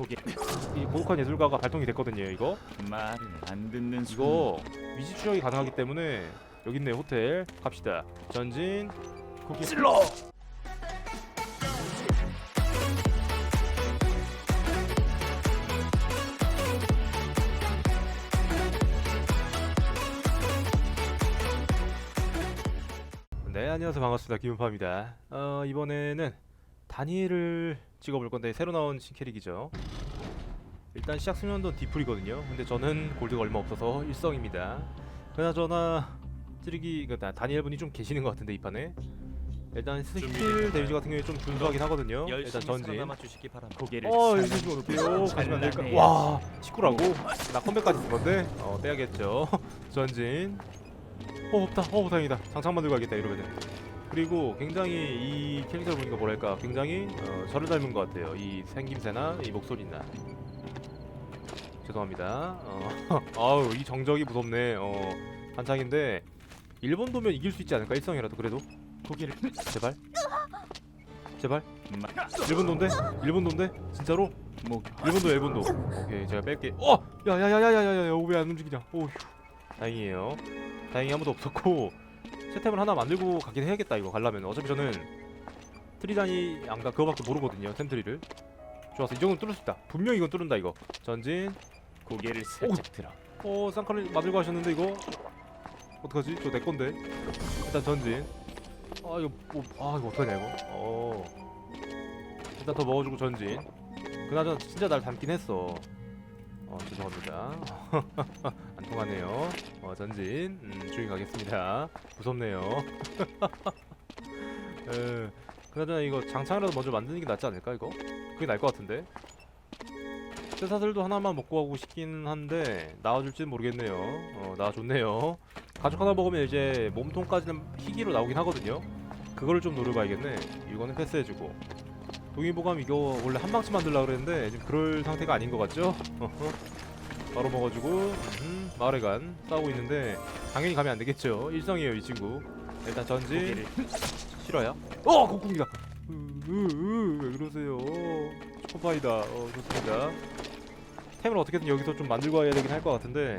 고개 이 고독한 예술가가 발동이 됐거든요 이거. 말을 안 듣는 순 이거 위치 추적이 가능하기 때문에 여기 있네 호텔 갑시다. 전진 고개 찔러! 네 안녕하세요. 반갑습니다. 김은파입니다. 어, 이번에는 다니엘을 찍어볼 건데 새로 나온 신캐릭이죠. 일단 시작 수면도 디플이거든요. 근데 저는 골드가 얼마 없어서 일성입니다. 그나저나 찌르기 그 다- 다니엘 분이 좀 계시는 것 같은데 이 판에. 일단 스킬 데미지 같은 경우에 좀 준수하긴 하거든요. 일단 전진. 고개를 어 이거 좀 어때요? 가시면 안 될까? 와 식구라고? 나 컴백까지 쓴 건데? 어 빼야겠죠. 전진. 어 없다. 어 다행이다. 장창 만들고 가겠다 이러면은 그리고 굉장히 이 캐릭터를 보니까 뭐랄까 굉장히 어, 저를 닮은 것 같아요. 이 생김새나 이 목소리나. 죄송합니다. 어, 아우 이 정적이 무섭네. 어 한창인데 일본 도면 이길 수 있지 않을까? 일성이라도 그래도? 고개를 제발? 제발? 마- 일본 돈데? 일본 돈데? 진짜로? 목 일본 도 일본 도. 오케이 제가 뺄게. 어! 야야야야야야야 왜안 움직이냐? 오휴. 다행이에요. 다행히 아무도 없었고 세템을 하나 만들고 가긴 해야겠다 이거 가려면. 어차피 저는 트리단이 안가 그거밖에 모르거든요 템트리를. 좋았어. 이 정도는 뚫을 수 있다. 분명 이건 뚫는다 이거. 전진. 고개를 살짝 들어. 어 쌍칼을 만들고 하셨는데 이거? 어떡하지? 저 내 건데. 일단 전진. 아 이거 뭐 아 이거 어떡하냐 이거? 어. 일단 더 먹어주고 전진. 그나저나 진짜 날 닮긴 했어 어 죄송합니다. 안 통하네요. 어 전진. 음 조용히 가겠습니다. 무섭네요. 에 그나저나 이거 장창이라도 먼저 만드는 게 낫지 않을까 이거? 그게 나을 것 같은데? 쇠사슬도 하나만 먹고 가고 싶긴 한데 나와줄지는 모르겠네요. 어 나와줬네요. 가죽 하나 먹으면 이제 몸통까지는 희귀로 나오긴 하거든요. 그거를 좀 노려봐야겠네. 이거는 패스해주고 동의보감 이거 원래 한 방씩 만들려고 그랬는데 지금 그럴 상태가 아닌 것 같죠? 바로 먹어주고 음, 마을에 간 싸우고 있는데 당연히 가면 안 되겠죠? 일성이에요 이 친구. 일단 전진. 싫어요? 어! 곡궁이다. 으으으 왜 그러세요? 초파이다. 어 좋습니다. 템을 어떻게든 여기서 좀 만들고 와야 되긴 할 것 같은데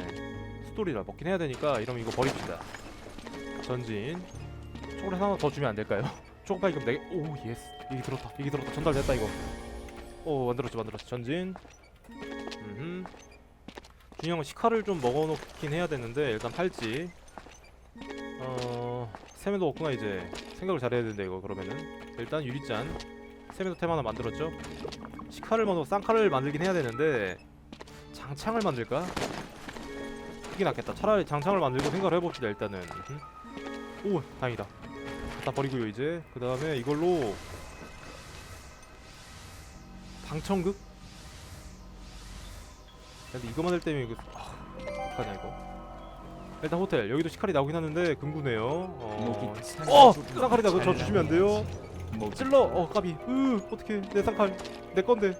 스토리라 먹긴 해야 되니까 이러면 이거 버립시다. 전진. 초콜릿 하나 더 주면 안 될까요? 초코파이 그럼 4개. 오 예스 이게 들었다. 이게 들었다. 전달됐다 이거. 오 만들었지 만들었지. 전진. 음흠. 건 시카를 좀 먹어놓긴 해야 되는데 일단 팔찌 어... 세면도 없구나 이제. 생각을 잘해야 되는데 이거 그러면은. 일단 유리잔. 세면도 템 하나 만들었죠? 시카를 먹어 쌍칼을 만들긴 해야 되는데 장창을 만들까? 그게 낫겠다. 차라리 장창을 만들고 생각을 해봅시다 일단은. 음흠. 오 다행이다. 갖다 버리고요 이제. 그 다음에 이걸로 방청극? 근데 이거 만들 때문에 이거 아, 어떡하냐 이거? 일단 호텔. 여기도 시칼이 나오긴 하는데 금구네요. 어... 어! 좀 쌍칼이다. 그거 저 주시면 안 돼요? 목 찔러! 어 까비. 으 어떡해. 내 쌍칼. 내 건데.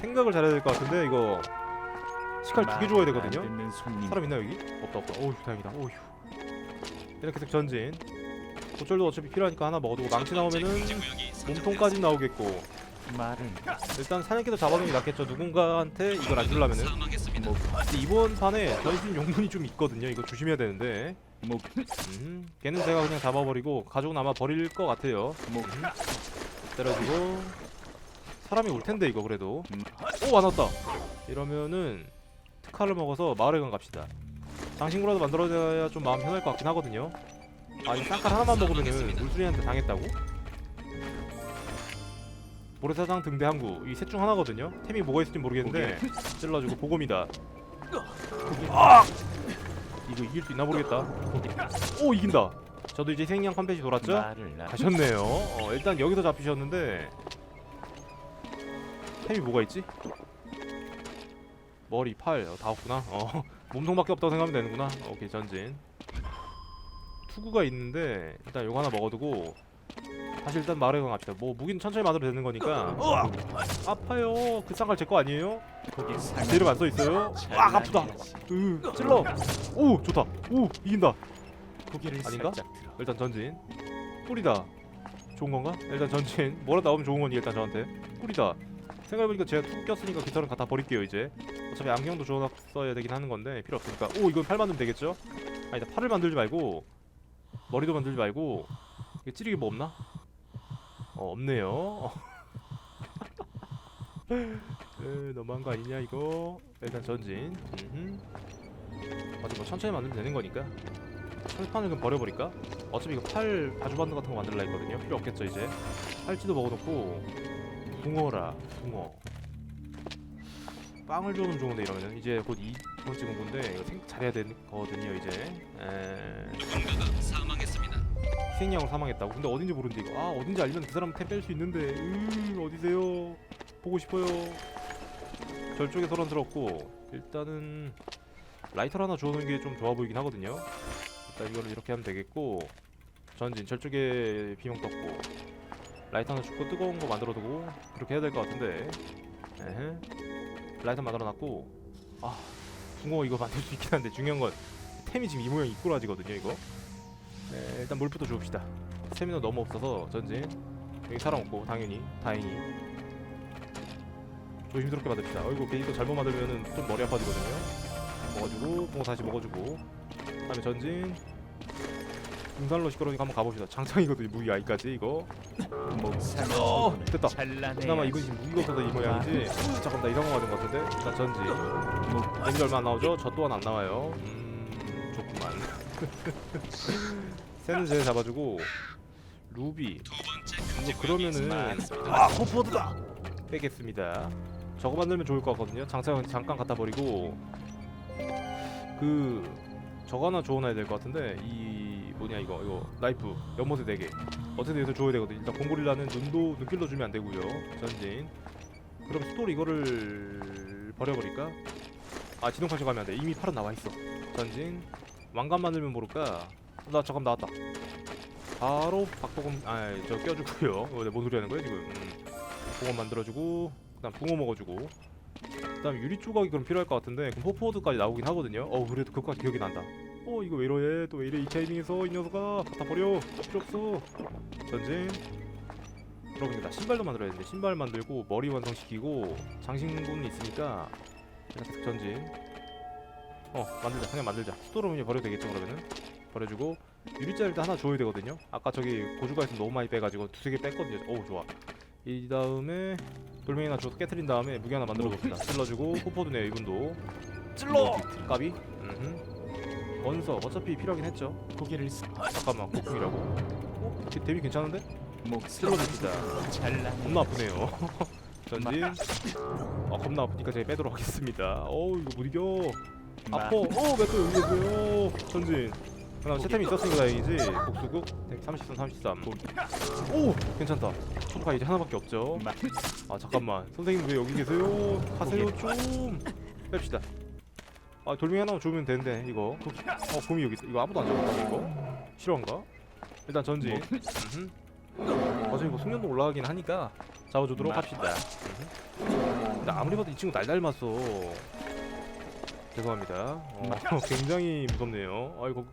생각을 잘해야 될 것 같은데 이거. 시칼 두 개 줘야 되거든요. 사람 있나 여기? 없다 없다. 오휴 다행이다. 오휴. 이렇게 계속 전진. 고철도 어차피 필요하니까 하나 먹어두고 망치 나오면은 몸통까지 나오겠고 말을 일단 사냥개도 잡아놓는 게 낫겠죠. 누군가한테 이걸 안 주려면은. 뭐 근데 이번 판에 전신 용문이 좀 있거든요. 이거 조심해야 되는데. 목 음, 걔는 제가 그냥 잡아버리고 가족은 아마 버릴 것 같아요. 목 때려주고. 사람이 올 텐데 이거 그래도. 음. 오안 왔다. 이러면은 특화를 먹어서 마을회관 갑시다. 장신구라도 만들어줘야 좀 마음 편할 것 같긴 하거든요. 아니 쌍칼 하나만 먹으면은 물수리한테 당했다고? 모래사장 등대 항구 이 셋 중 하나거든요 템이 뭐가 있을지 모르겠는데 찔러주고 보검이다 아! 이거 이길 수 있나 모르겠다 오 이긴다 저도 이제 생량 컴패시 돌았죠? 가셨네요. 어, 일단 여기서 잡히셨는데 템이 뭐가 있지? 머리, 팔, 어, 다 없구나. 어, 몸통밖에 없다고 생각하면 되는구나. 오케이 전진. 투구가 있는데 일단 요거 하나 먹어두고 다시 일단 마을에 갑시다. 뭐 무기는 천천히 만들어도 되는 거니까. 아파요. 그 쌍칼 제거 아니에요? 고개 살짝 제 이름 안써 있어요? 아 아프다. 으, 찔러. 오 좋다. 오 이긴다. 고개를 아닌가? 살짝 들어 일단 전진 꿀이다 좋은 건가? 일단 전진 뭐라 나오면 좋은 거니 일단 저한테 꿀이다 생각해보니까 제가 툭 꼈으니까 깃털은 갖다 버릴게요 이제 어차피 안경도 주워놨어야 되긴 하는 건데 필요 없으니까 오 이건 팔 만들면 되겠죠? 아니다 팔을 만들지 말고 머리도 만들지 말고 찌르기 뭐 없나? 어 없네요. 에, 너무한 거 아니냐 이거? 일단 전진. 어차피 뭐 천천히 만들면 되는 거니까. 철판을 그럼 버려버릴까? 어차피 이거 팔 바주반드 같은 거 만들라 했거든요. 필요 없겠죠 이제. 팔찌도 먹어놓고. 붕어라 붕어. 빵을 주면 좋은데 이러면은. 이제 곧 2번째 공부인데 이거 생각 잘해야 되거든요 이제. 에... 누군가가 사망했습니다. 희생양으로 사망했다고? 근데 어딘지 모르는데 이거. 아 어딘지 알면 그 사람 템 뺄 수 있는데. 으 어디세요? 보고 싶어요. 저쪽에 서른스럽고 일단은 라이터 하나 주워놓은 게 좀 좋아 보이긴 하거든요. 일단 이거를 이렇게 하면 되겠고 전진 저쪽에 비명 떴고 라이터 하나 줍고 뜨거운 거 만들어두고 그렇게 해야 될 것 같은데. 에헤. 라이터 만들어놨고 아 붕어 이거 만들 수 있긴 한데 중요한 건 템이 지금 이 모양 이 꼬라지거든요 이거 네, 일단 물부터 주웁시다. 스태미너 너무 없어서 전진. 여기 사람 없고 당연히 다행히. 조심스럽게 만듭시다. 어이구 괜히 또 잘못 만들면은 좀 머리 아파지거든요. 먹어주고 붕어 다시 먹어주고. 다음에 전진. 등산로 시끄러우니까 한번 가봅시다. 장창이거든요 무기 아이까지 이거. 어, 됐다. 그나마 이건 지금 무기가 없어서 이 모양이지. 잠깐 나 이상한 거 맞은 것 같은데. 일단 전진. 데미지 얼마 안 나오죠? 저 또한 안 나와요. 음. 새는 제 잡아주고 루비. 이거 금지 그러면은 구역이 아 호포드다. 빼겠습니다. 저거 만들면 좋을 것 같거든요. 장착은 잠깐 갖다 버리고. 그 저거 하나 주워놔야 될 것 같은데 이 뭐냐 이거 이거 나이프. 연못에 4개 어쨌든 여기서 줘야 되거든 일단 공고릴라는 눈도 눈길로 주면 안 되고요. 전진. 그럼 스토리 이거를 버려버릴까? 아 지동파시 가면 안돼. 이미 팔은 나와있어. 전진 왕관 만들면 모를까? 나 잠깐 나왔다. 바로 박보검 아저 껴주고요. 이거 내가 뭔 소리 하는 거야 지금? 음. 보검 만들어주고 그다음 붕어 먹어주고 그다음 유리 조각이 그럼 필요할 것 같은데 그럼 호포워드까지 나오긴 하거든요. 어 그래도 그거까지 기억이 난다. 어 이거 왜 이러해? 또 왜 이래? 이 타이밍에서 이 녀석아 갖다 버려. 필요 없어. 전진. 나 신발도 만들어야 되는데 신발 만들고 머리 완성시키고 장신구는 있으니까 그냥 전진 어 만들자. 그냥 만들자. 스토로문이 버려도 되겠죠 그러면은? 버려주고 유리짤 일단 하나 줘야 되거든요. 아까 저기 고주가 있으면 너무 많이 빼가지고 두세 개 뺐거든요. 어우 좋아. 이 다음에 돌멩이 하나 줘서 깨트린 다음에 무기 하나 만들어 봅시다. 찔러주고 호포드네요 이분도. 찔러! 까비? 음흠. 원석 어차피 필요하긴 했죠. 고개를 스- 아, 잠깐만 폭풍이라고? 어? 데- 데미 괜찮은데? 목상의 찔러줍시다. 기분을 잘라내야지. 겁나 아프네요. 전진. 아 겁나 아프니까 제가 빼도록 하겠습니다. 어우 이거 못 이겨 아파 어 맷도 여기 계세요 전진. 그다음 채템이 있었으니까 다행이지 복수국 133 33 오 괜찮다. 초가 이제 하나밖에 없죠. 마- 아 잠깐만. 선생님 왜 여기 계세요? 가세요 좀. 뺍시다. 아 돌멩이 하나만 주면 되는데 이거. 어 곰이 여기 있어. 이거 아무도 안 잡았다 이거. 실화인가? 일단 전진. 음흠. 어차피 뭐 숙련도 올라가긴 하니까 잡아주도록 마- 합시다. 음흠. 근데 아무리 봐도 이 친구 날 닮았어 죄송합니다. 어, 굉장히 무섭네요. 아이고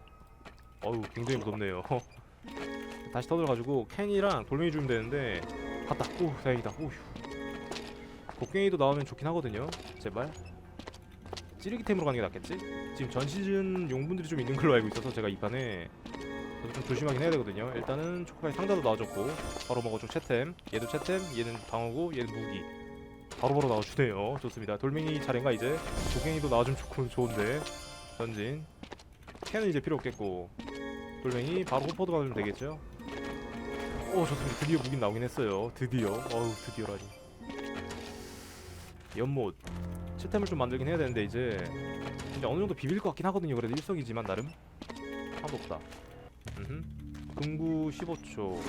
어우 굉장히 무섭네요. 다시 터들어가지고 캔이랑 돌멩이 주면 되는데 갔다. 오 다행이다. 오휴. 곡괭이도 나오면 좋긴 하거든요. 제발. 찌르기템으로 가는 게 낫겠지? 지금 전 시즌 용분들이 좀 있는 걸로 알고 있어서 제가 이 판에 좀 조심하긴 해야 되거든요. 일단은 초코파이 상자도 나와줬고 바로 먹어줘. 채템. 얘도 채템. 얘는 방어구. 얘는 무기 바로바로 나와주네요. 좋습니다. 돌멩이 차례인가 이제? 곡괭이도 나와주면 좋고 좋은데. 전진. 캔은 이제 필요 없겠고. 돌멩이 바로 호포드 만들면 되겠죠? 오 좋습니다. 드디어 무긴 나오긴 했어요. 드디어. 어우 드디어라니. 연못. 채템을 좀 만들긴 해야 되는데 이제. 이제 어느 정도 비빌 것 같긴 하거든요. 그래도 일석이지만 나름. 하나도 없다. 음흠. 금구 15초.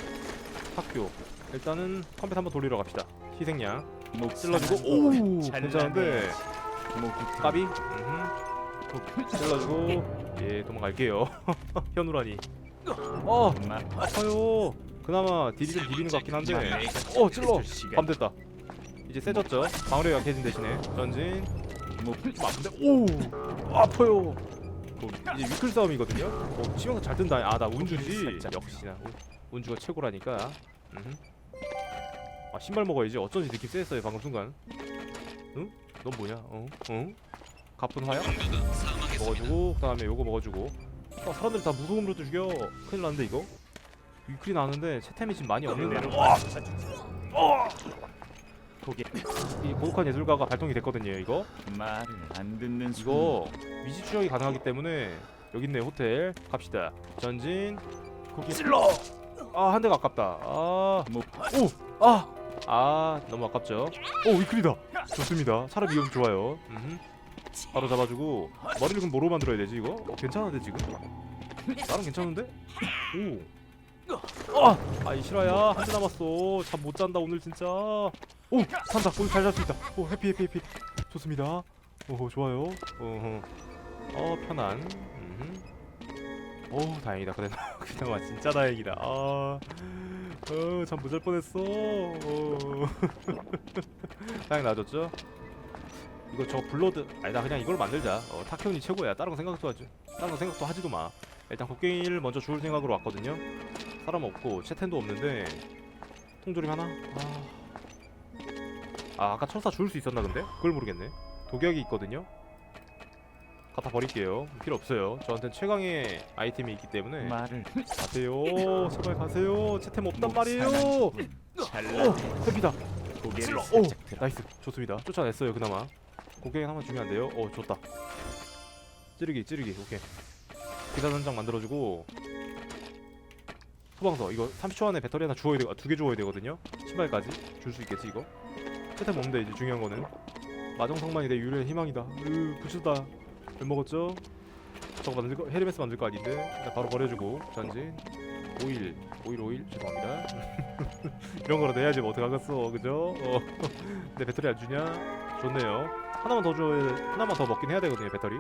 학교. 일단은 컴퓨터 한번 돌리러 갑시다. 희생양 목상의 찔러주고. 기분을 오 괜찮은데. 목이 까비 음흠. 찔러주고. 예 도망갈게요. 현우라니. 어 마- 아파요. 그나마 딜이 좀 비비는 것 같긴 한데. 어 찔러. 밤 됐다. 이제 세졌죠? 방어력이 약해진 대신에. 전진. 목- 좀 아픈데 오 아파요. 그 이제 위클 싸움이거든요? 어 치명타 잘 뜬다. 아나 운주지. 역시나. 운- 운주가 최고라니까. 음흠. 아 신발 먹어야지. 어쩐지 느낌 쎄했어요 방금 순간. 응? 넌 뭐냐? 어? 응? 가쁜 화약? 먹어주고 그 다음에 요거 먹어주고. 아 사람들이 다 무소금으로 또 죽여. 큰일 났는데 이거? 위클이 나왔는데 채템이 지금 많이 없는데 고개 이 고독한 예술가가 발동이 됐거든요 이거. 말을 안 듣는 이거 위치 추적이 가능하기 때문에 여기 있네 호텔. 갑시다. 전진. 거기. 찔러 아한 대가 아깝다. 아. 뭐? 오! 아! 아 너무 아깝죠? 오 위클이다. 좋습니다. 사람 이용 좋아요. 음흠. 바로 잡아주고 머리를 그럼 뭐로 만들어야 되지 이거? 어, 괜찮은데 지금? 나랑 괜찮은데? 오. 아! 아이 실화야. 한 대 남았어. 잠 못 잔다 오늘 진짜. 오! 산다. 오늘 잘 잘 수 있다. 오 해피 해피 해피. 좋습니다. 오 좋아요. 어허 어 편안 음흠. 오 다행이다. 그래 그나마 진짜 다행이다. 아 어 잠 못 잘 뻔했어. 어. 다행 나아졌죠? 이거 저 블러드 아니 나 그냥 이걸 만들자. 어, 타케온이 최고야. 다른 거 생각도 하지 다른 거 생각도 하지도 마. 일단 곡괭이를 먼저 주울 생각으로 왔거든요. 사람 없고 채텐도 없는데 통조림 하나? 아... 아 아까 철사 주울 수 있었나 근데? 그걸 모르겠네. 독약이 있거든요 갖다 버릴게요. 필요 없어요. 저한텐 최강의 아이템이 있기 때문에. 말을 가세요. 제발 가세요. 채템 없단 말이에요. 오 잘라 회피다. 고개를 오 살짝 들어. 나이스. 좋습니다. 쫓아냈어요 그나마. 곡괭이 하나만 주면 안 돼요. 어 좋다. 찌르기 찌르기. 오케이. 기사 전장 만들어주고. 소방서. 이거 30초 안에 배터리 하나 주워야 되고 두개 주워야 되거든요. 신발까지. 줄 수 있겠지 이거? 끝에 없는데 이제 중요한 거는. 마정성만이 내 유일한 희망이다. 으 부추다 왜 먹었죠? 저거 만들 거 헤르메스 만들 거 아닌데? 일단 바로 버려주고 전진. 오일 오일 오일. 죄송합니다. 이런 거라도 해야지 뭐 어떡하겠어. 그죠? 어. 내 배터리 안 주냐? 좋네요. 하나만 더 줘야 하나만 더 먹긴 해야 되거든요 배터리.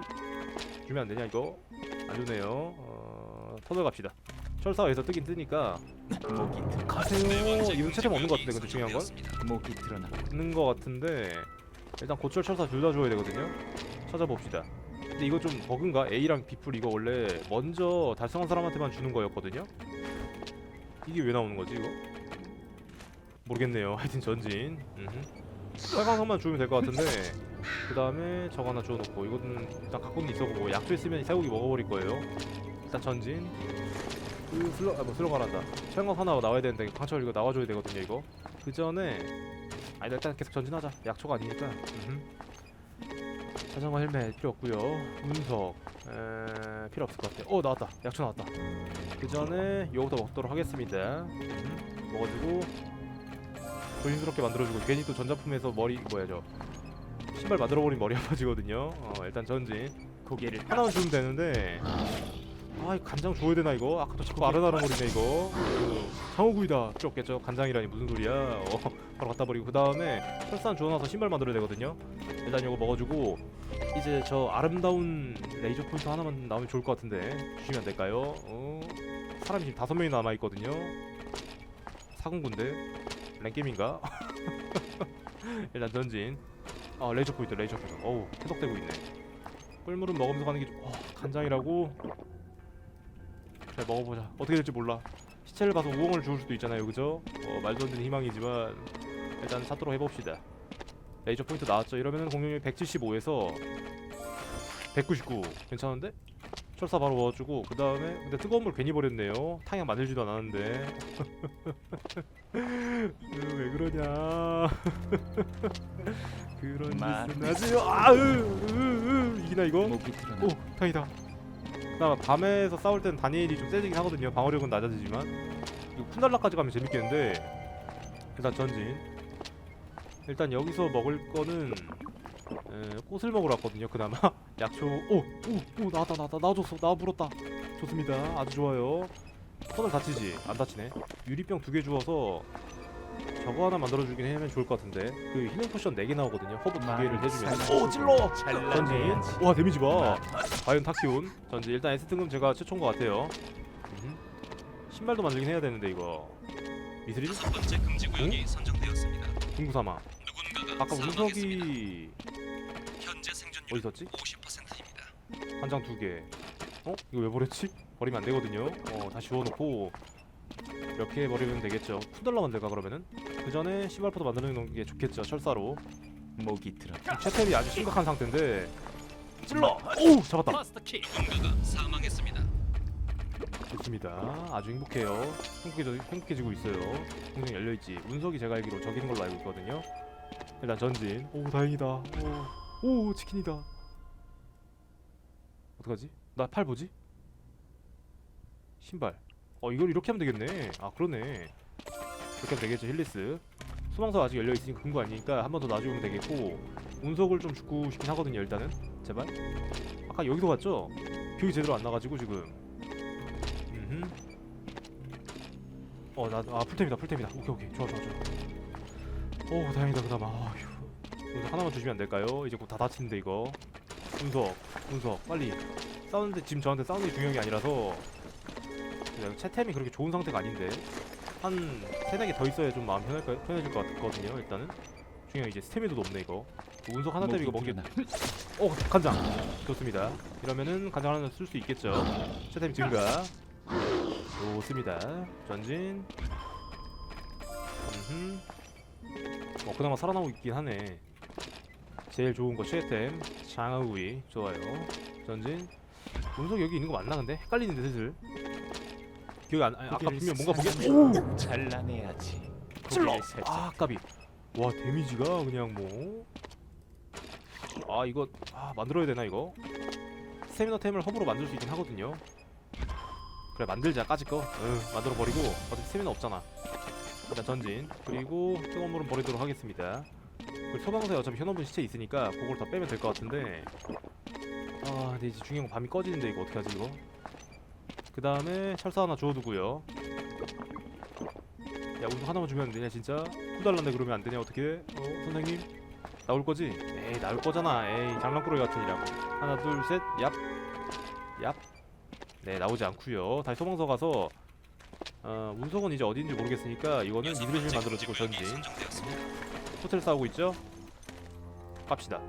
주면 안 되냐 이거? 안 주네요. 어... 터널 갑시다. 철사에서 뜨긴 뜨니까. 목이 드- 가세요. 이분 채템 없는 것 같은데 근데 중요한 건? 목이 드러나 있는 것 같은데 일단 고철 철사 둘 다 줘야 되거든요. 찾아봅시다 근데 이거 좀 버그인가? A랑 B풀 이거 원래 먼저 달성한 사람한테만 주는 거였거든요? 이게 왜 나오는 거지 이거? 모르겠네요. 하여튼 전진. 빨강성만 주면 될 것 같은데. 그 다음에 저거 하나 주워놓고. 이거는 일단 갖고는 있어보고. 약초 있으면 쇠고기 먹어버릴 거예요. 일단 전진. 그 슬러 아뭐 슬러가란다. 철강 하나 나와야 되는데 강철 이거 나와줘야 되거든요 이거. 그 전에 아니 일단 계속 전진하자. 약초가 아니니까. 음흠. 자전거 헬멧 필요 없고요. 운석 에... 필요 없을 것 같아 어 나왔다. 약초 나왔다. 그 전에 요거부터 먹도록 하겠습니다. 음흠. 먹어주고 조심스럽게 만들어주고 괜히 또 전자품에서 머리 뭐야 저 신발 만들어버린 머리 아파지거든요. 어 일단 전진 고개를 하나만 주면 되는데. 아 이 간장 줘야 되나 이거? 아까도 자꾸 아른아른 거리네 이거. 상호구이다. 필요 없겠죠? 간장이라니 무슨 소리야. 어, 바로 갖다 버리고 그 다음에 철산 주워놔서 신발 만들어야 되거든요. 일단 이거 먹어주고 이제 저 아름다운 레이저 포인트 하나만 나오면 좋을 것 같은데. 주시면 안 될까요? 어, 사람이 지금 다섯 명이 남아있거든요. 사군군데 랭게임인가? 일단 전진. 아 레이저 포인트 레이저 포인트. 어우 해독되고 있네. 꿀물은 먹으면서 가는 게 좋... 어, 간장이라고? 잘 먹어보자. 어떻게 될지 몰라. 시체를 봐서 우엉을 주울 수도 있잖아요 그죠? 어, 말도 안 되는 희망이지만 일단 찾도록 해봅시다 레이저 포인트 나왔죠. 이러면은 공룡이 175에서 199 괜찮은데? 철사 바로 넣어주고 그 다음에 근데 뜨거운 물 괜히 버렸네요. 탕약 만들지도 않았는데. 으, 왜 그러냐. 그런 말. 짓은 하지 아으 이기나 이거? 오 다행이다. 나 밤에서 싸울 때는 다니엘이 좀 세지긴 하거든요. 방어력은 낮아지지만. 이거 쿤달라까지 가면 재밌겠는데. 일단 전진 일단 여기서 먹을 거는 에, 꽃을 먹으러 왔거든요 그나마. 약초 오오오 나왔다 나왔다. 나와줬어. 나와 불었다. 좋습니다. 아주 좋아요. 손을 다치지? 안 다치네. 유리병 두 개 주워서 저거 하나 만들어주긴 하면 좋을 것 같은데. 그 힐링 포션 4개 나오거든요. 허브 두 개를 해주면. 오 찔러! 전진. 와 데미지 봐. 과연 타키온? 전진. 일단 에스팅금 제가 최초인 것 같아요. 음흠. 신발도 만들긴 해야 되는데 이거. 미스리즈? 첫 번째 금지 구역이 선정 중구사마 누군가가 아까. 운석이 현재 어디 생존율 있었지? 50%입니다. 한 장 두 개. 어? 이거 왜 버렸지? 버리면 안 되거든요. 어, 다시 주워놓고 이렇게 버리면 되겠죠. 푼달러 만들까 그러면은? 그 전에 시발포도 만드는 게 좋겠죠 철사로 목이 들어. 채템이 아주 심각한 상태인데 찔러 오 잡았다. 누군가가 사망했습니다. 좋습니다. 아주 행복해요. 행복해져, 행복해지고 있어요. 공룡 열려있지. 운석이 제가 알기로 저기는 걸로 알고 있거든요. 일단 전진. 오 다행이다. 오, 오 치킨이다. 어떡하지? 나팔 뭐지? 신발. 어 이걸 이렇게 하면 되겠네. 아 그러네. 이렇게 하면 되겠죠 힐리스. 소방서 아직 열려있으니까 근거 아니니까 한 번 더 놔주면 되겠고 운석을 좀 죽고 싶긴 하거든요 일단은. 제발. 아까 여기서 갔죠? 기억이 제대로 안 나가지고 지금. 어, 나, 아, 풀템이다, 풀템이다. 오케이, 오케이. 좋아, 좋아, 좋아. 오, 다행이다, 그나마. 아휴. 운석 하나만 주시면 안 될까요? 이제 곧 다 다치는데, 이거. 운석, 운석, 빨리. 싸우는데, 지금 저한테 싸우는 게 중요한 게 아니라서. 그냥 채템이 그렇게 좋은 상태가 아닌데. 한, 세네 개 더 있어야 좀 마음 편할, 편해질 것 같거든요, 일단은. 중요한 게 이제 스태미도 높네, 이거. 운석 하나 때문에 이거 먹기. 오, 간장. 좋습니다. 이러면은 간장 하나 쓸 수 있겠죠. 채템 증가. 좋습니다. 전진. 음흠. 어, 그나마 살아나고 있긴 하네. 제일 좋은 거 최템 장어구이 좋아요. 전진. 운석 여기 있는 거 맞나 근데 헷갈리는데 슬슬. 기억이 안. 아니, 아까 분명 뭔가 보기. 오. 잘라내야지. 살짝. 아 까비. 와 데미지가 그냥 뭐. 아 이거 아 만들어야 되나 이거? 스태미너 템을 허브로 만들 수 있긴 하거든요. 그래 만들자 까짓 거. 응 만들어 버리고 어차피 스태미너 없잖아. 일단 전진 그리고 뜨거운 물은 버리도록 하겠습니다. 그리고 소방서에 어차피 현원분 시체 있으니까 그걸 다 빼면 될 것 같은데. 아 근데 이제 중요한 건 밤이 꺼지는데 이거 어떻게 하지 이거? 그 다음에 철사 하나 주워두고요. 야 운동 하나만 주면 안 되냐 진짜? 후달란데 그러면 안 되냐 어떻게? 어 선생님 나올 거지? 에이 나올 거잖아 에이 장난꾸러기 같은 이라고 하나 둘셋 얍. 얍. 네 나오지 않고요. 다시 소방서 가서 어 운석은 이제 어디인지 모르겠으니까 이거는 번째 만들어주고 전진. 호텔 싸우고 있죠? 갑시다.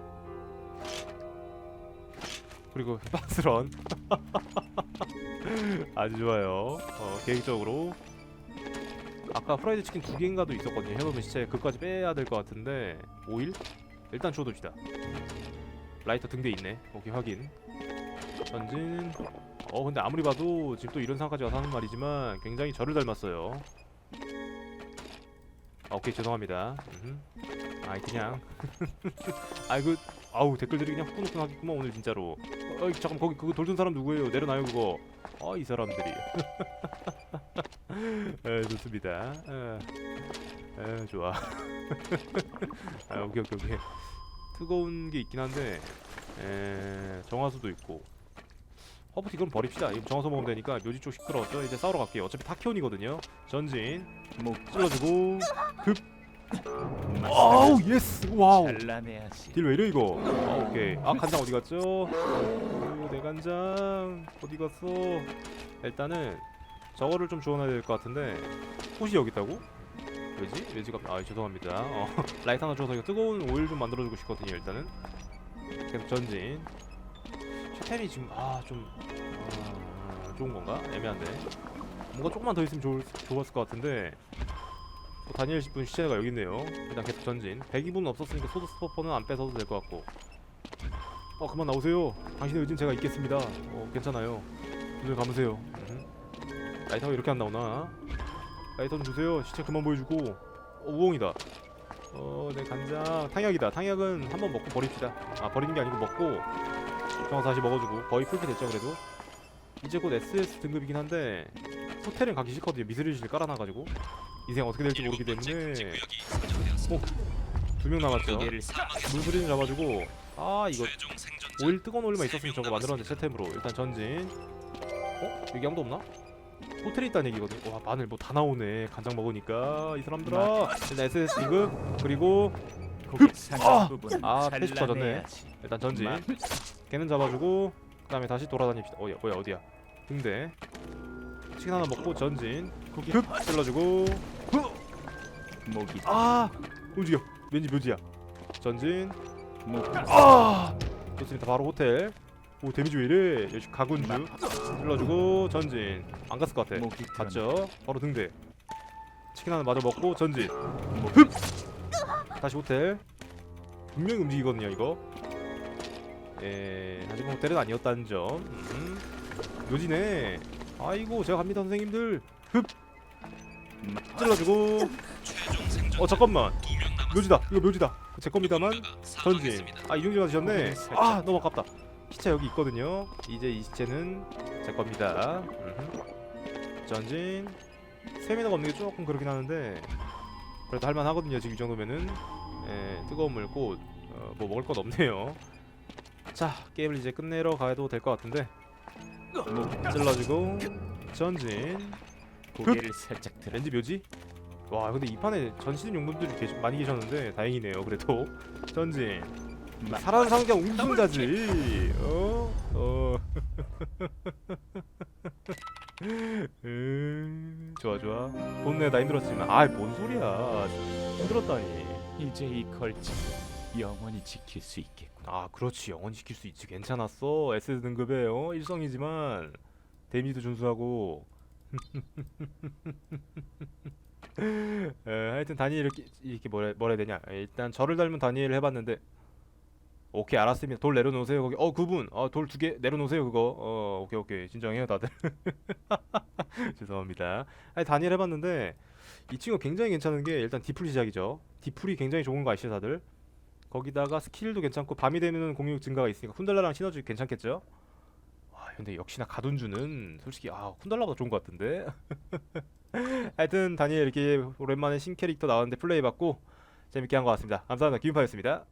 그리고 박스런. 아주 좋아요. 어, 계획적으로. 아까 프라이드 치킨 두 개인가도 있었거든요. 현오분 시체 그까지 빼야 될 것 같은데. 오일? 일단 주워둡시다. 라이터 등대 있네. 오케이 확인. 전진 어 근데 아무리 봐도 지금 또 이런 상황까지 와서 하는 말이지만 굉장히 저를 닮았어요. 아, 오케이 죄송합니다. 아이 그냥. 아이고 아우 댓글들이 그냥 후끈후끈 하겠구만 오늘 진짜로. 어, 어이 잠깐 거기 그거 돌던 사람 누구예요? 내려놔요 그거. 어이 사람들이. 에 좋습니다. 에, 에 좋아. 아 오케이 오케이 오케이. 뜨거운 게 있긴 한데 에 정화수도 있고 허브티 그럼 버립시다. 이거 정화수 먹으면 되니까 묘지 쪽 시끄러웠죠? 이제 싸우러 갈게요. 어차피 타키온이거든요. 전진. 목 찔러주고. 맞서 아우 예스. 와우. 잘라내야지. 딜 왜 이래 이거? 아 오케이. 아 간장 어디 갔죠? 오, 내 간장. 어디 갔어? 일단은 저거를 좀 주워놔야 될 것 같은데. 꽃이 여기 있다고? 왜지? 왜지가 아 죄송합니다. 어, 라이트 하나 줘서 이거 뜨거운 오일 좀 만들어주고 싶거든요 일단은. 계속 전진 슈템이 지금 아좀 아, 좋은 건가 애매한데 뭔가 조금만 더 있으면 좋을, 좋았을 것 같은데 또 다니엘 분 시체가 여기 있네요. 일단 계속 전진. 102분 없었으니까 소드 스토퍼는 안 뺏어도 될 것 같고. 어 그만 나오세요. 당신의 의진 제가 있겠습니다. 어 괜찮아요. 눈을 감으세요. 음흠. 라이터가 이렇게 안 나오나? 라이터 좀 주세요. 시체 그만 보여주고. 어 우엉이다. 어내 간장 탕약이다. 탕약은 한번 먹고 버립시다. 아 버리는 게 아니고 먹고 정화 다시 먹어주고 거의 풀피 됐죠 그래도. 이제 곧 SS 등급이긴 한데 호텔은 가기 싫거든요. 미스릴실 깔아놔가지고 인생 어떻게 될지 모르기 때문에 구역이 선정되었습니다. 두명 남았죠. 물소리는 잡아주고 아 이거 오일 뜨거운 오일만 있었으면 저거 만들었는데 세템으로 일단 전진. 어 여기 아무도 없나? 호텔에 있다는 얘기거든. 와 마늘 뭐 다 나오네. 간장 먹으니까 이 사람들아. 일단 SS 이급 그리고 아! 아, 패스 터졌네. 일단 전진. 마- 걔는 잡아주고 그 다음에 다시 돌아다닙시다. 어야 뭐야 어디야? 등대. 치킨 하나 먹고 전진. 급 찔러주고. 목이 아 움직여. 왠지 묘지야. 전진. 목 아 좋습니다 바로 호텔 오 데미지 왜 이래 역시 가군주 찔러주고 전진 안 갔을 것 같아 목이 갔죠 바로 등대 치킨 하나 마저 먹고 전진 목 흡! 다시 호텔 분명히 움직이거든요 이거 예 하지만 호텔은 아니었다는 점. 음. 묘지네 아이고 제가 갑니다 선생님들. 흡! 찔러주고. 어 잠깐만. 묘지다. 이거 묘지다. 제 겁니다만. 전진. 아 이중지 맞으셨네. 거기를 살짝. 아 너무 아깝다. 시체 여기 있거든요. 이제 이 시체는 제 겁니다. 음흠. 전진. 세미나가 없는 게 조금 그렇긴 하는데 그래도 할만하거든요. 지금 이 정도면은. 예, 뜨거운 물꽃 어, 뭐 먹을 것 없네요 자 게임을 이제 끝내러 가도 될 것 같은데. 뭐 찔러주고 전진. 고개를 살짝 들어. 왠지 묘지? 와 근데 이 판에 전시는 용분들이 계시, 많이 계셨는데 다행이네요 그래도. 전진. 마- 살아남은 우승자지 어? 어. 음, 좋아 좋아. 본네 나 힘들었지만 아뭔 소리야. 힘들었다니. 이제 이 걸치 영원히 지킬 수 있겠군. 아 그렇지. 영원 지킬 수 있지. 괜찮았어. S 등급에 어? 일성이지만. 데미지도 준수하고. 에, 하여튼 다니엘 이렇게 이렇게 뭐라 뭐라 되냐? 에, 일단 저를 닮은 다니엘을 해봤는데. 오케이 알았습니다. 돌 내려놓으세요 거기. 어 그분. 어돌 두 개 내려놓으세요 그거. 어 오케이 오케이. 진정해요 다들. 죄송합니다. 아니 다니엘 해봤는데 이 친구 굉장히 괜찮은 게 일단 디플 시작이죠. 디플이 굉장히 좋은 거 아시죠 다들 거기다가 스킬도 괜찮고 밤이 되면은 공격 증가가 있으니까 훈달라랑 시너지 괜찮겠죠? 와 근데 역시나 가둔주는 솔직히 아 훈달라보다 좋은 것 같은데? 하여튼 다니엘 이렇게 오랜만에 신 캐릭터 나왔는데 플레이 받고 재밌게 한 것 같습니다. 감사합니다. 기운파였습니다